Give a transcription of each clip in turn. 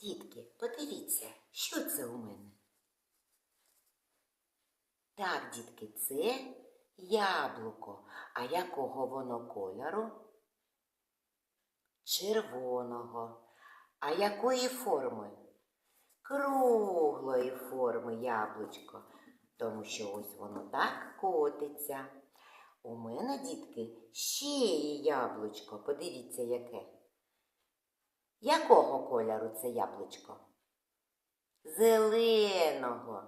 Дітки, подивіться, що це у мене? Так, дітки, це яблуко. А якого воно кольору? Червоного. А якої форми? Круглої форми яблучко, тому що ось воно так котиться. У мене, дітки, ще є яблучко. Подивіться, яке. Якого кольору це яблучко? Зеленого.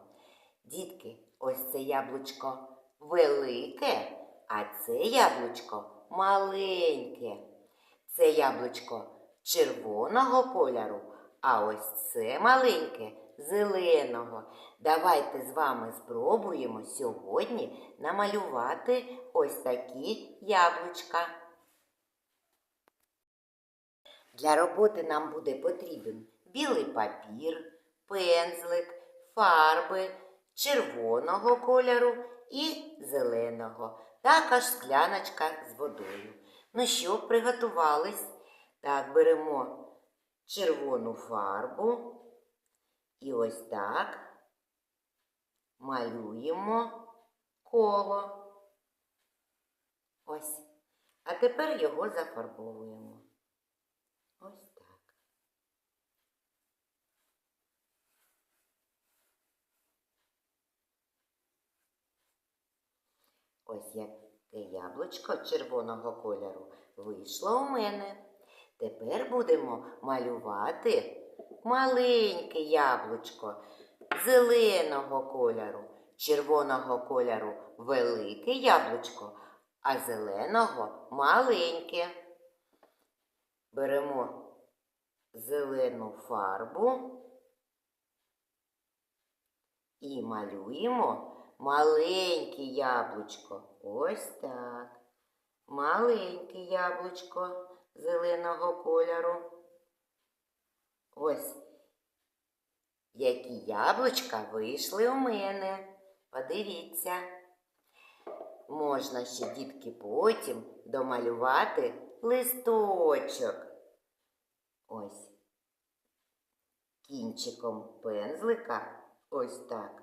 Дітки, ось це яблучко велике, а це яблучко маленьке. Це яблучко червоного кольору, а ось це маленьке зеленого. Давайте з вами спробуємо сьогодні намалювати ось такі яблучка. Для роботи нам буде потрібен білий папір, пензлик, фарби червоного кольору і зеленого, також скляночка з водою. Ну що, приготувались? Так, беремо червону фарбу і ось так малюємо коло. Ось. А тепер його зафарбовуємо. Ось так. Ось яке яблучко червоного кольору вийшло у мене. Тепер будемо малювати маленьке яблучко зеленого кольору, червоного кольору велике яблучко, а зеленого маленьке. Беремо зелену фарбу і малюємо маленьке яблучко. Ось так. Маленьке яблучко зеленого кольору. Ось які яблучка вийшли у мене. Подивіться. Можна ще, дітки, потім домалювати листочок. Ось. Кінчиком пензлика. Ось так.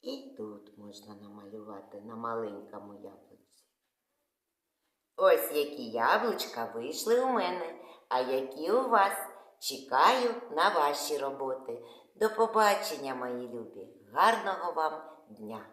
І тут можна намалювати на маленькому яблуці. Ось які яблучка вийшли у мене, а які у вас. Чекаю на ваші роботи. До побачення, мої любі. Гарного вам дня!